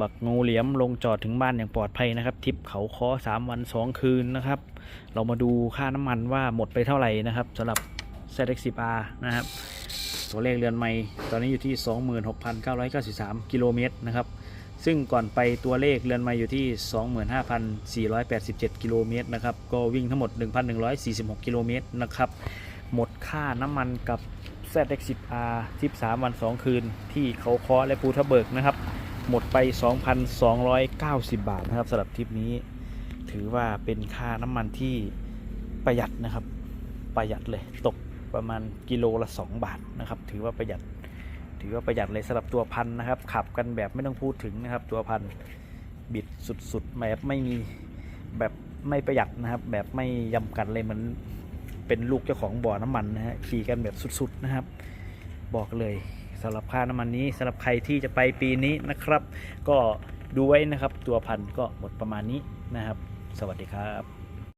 บักงูเหลี่ยมลงจอดถึงบ้านอย่างปลอดภัยนะครับทริปเขาคอสามวันสองคืนนะครับ เรามาดูค่าน้ำมันว่าหมดไปเท่าไหร่นะครับสำหรับ ZX10R นะครับ ตัวเลขเรือนไม่ตอนนี้อยู่ที่ 26,993 กิโลเมตรนะครับ ซึ่งก่อนไปตัวเลขเรือนไม่อยู่ที่ 25,487 กิโลเมตรนะครับ ก็วิ่งทั้งหมด 1,146 กิโลเมตรนะครับ หมดค่าน้ำมันกับ ZX10R ทริป3วัน 2 คืนที่เขาคอและภูทับเบิกนะครับ หมดไป 2,290 บาทนะครับสำหรับทริปนี้ ถือว่าเป็นค่าน้ำมันที่ประหยัดนะครับ ประหยัดเลยตกประมาณกิโลละ 2 บาทนะครับ ถือว่าประหยัด ถือว่าประหยัดเลยสำหรับตัวพันนะครับ ขับกันแบบไม่ต้องพูดถึงนะครับ ตัวพันบิดสุดๆแบบไม่มีแบบไม่ประหยัดนะครับ แบบไม่ยำกันเลยเหมือนเป็นลูกเจ้าของบ่อน้ำมันนะฮะขี่กันแบบสุดๆนะครับ บอกเลย สำหรับค่าน้ำมันนี้สำหรับใครที่จะไปปีนี้นะครับ ก็ดูไว้นะครับ ตัวพันก็หมดประมาณนี้นะครับ สวัสดีครับ